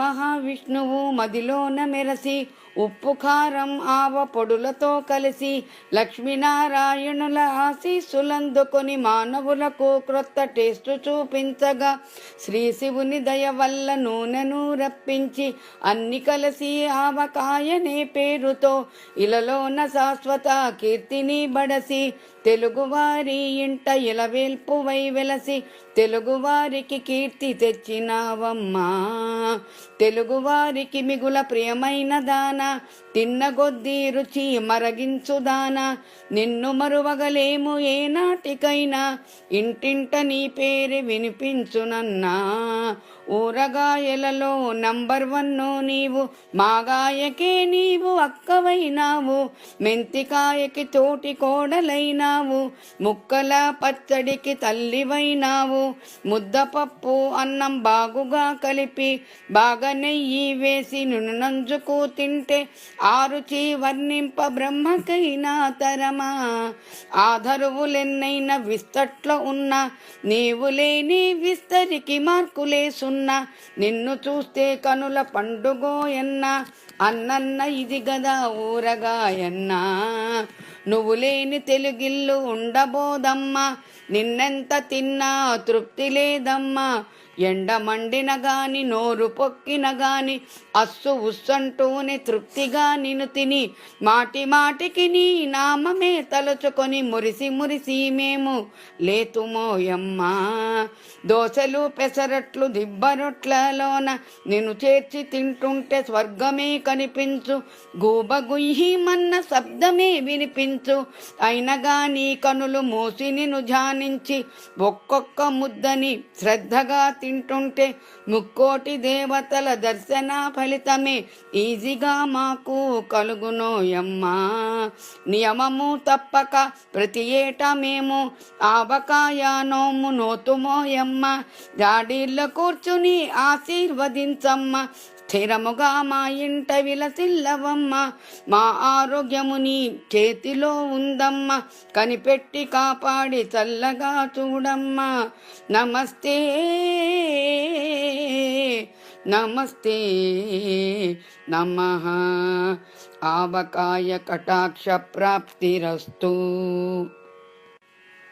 మహావిష్ణువు మదిలోన మెరసి ఉప్పు కారం ఆవ పొడులతో కలిసి లక్ష్మీనారాయణుల ఆశీస్సులందుకొని మానవులకు క్రొత్త టేస్టు చూపించగా శ్రీ శివుని దయ వల్ల నూనెను రప్పించి అన్ని కలిసి ఆవకాయనే పేరుతో ఇలలోన శాశ్వత కీర్తిని బడసి తెలుగువారి ఇంట ఇలవేల్పువై వెలసి తెలుగువారికి కీర్తి తెచ్చినావమ్మా. తెలుగువారికి మిగుల ప్రియమైన దాన తిన్నగొద్దీ రుచి మరగించు దాన నిన్ను మరువగలేము ఏనాటికైనా ఇంటింట నీ పేరు వినిపించునన్నా. ఊరగాయలలో నంబర్ వన్ను నీవు మాగాయకే నీవు అక్కవైనావు మెంతికాయకి తోటి కోడలైనావు ముక్కల పచ్చడికి తల్లివైనావు ముద్దపప్పు అన్నం బాగుగా కలిపి బాగా నెయ్యి వేసి నునంజుకు తింటే ఆరుచి వర్ణింప బ్రహ్మకైనా తరమా. ఆధరువులెన్నైనా విస్తట్లో ఉన్న నీవు లేని విస్తరికి మార్కులేసున్నా. నిన్ను చూస్తే కనుల పండుగోయన్న అన్నన్న ఇది గదా ఊరగాయన్నా నువ్వు లేని తెలుగిల్లు ఉండబోదమ్మా నిన్నెంత తిన్నా తృప్తి లేదమ్మా ఎండ మండిన గాని నోరు పొక్కిన గాని అస్సు ఉస్సంటూనే తృప్తిగా నిన్ను తిని మాటి మాటికి నీ నామమే తలుచుకొని మురిసి మురిసి మేము లేతుమోయమ్మా దోశలు పెసరట్లు దిబ్బరొట్లలోన నిన్ను చేర్చి తింటుంటే స్వర్గమే కనిపించు. గూబ మన్న శబ్దమే వినిపించు. అయినగా నీ కనులు మూసి నిన్ను ధ్యానించి ఒక్కొక్క ముద్దని శ్రద్ధగా తింటుంటే ముక్కోటి దేవతల దర్శన ఫలితమే ఈజీగా మాకు కలుగునోయమ్మా నియమము తప్పక ప్రతి ఏటా మేము ఆవకాయ నోము నోతుమోయమ్మ జాడీల్లో కూర్చుని ఆశీర్వదించమ్మ. స్థిరముగా మా ఇంట విలసిల్లవమ్మ. మా ఆరోగ్యము నీ చేతిలో ఉందమ్మ. కనిపెట్టి కాపాడి చల్లగా చూడమ్మా. నమస్తే. నమస్తే. నమ. ఆవకాయ కటాక్ష ప్రాప్తిరస్తు.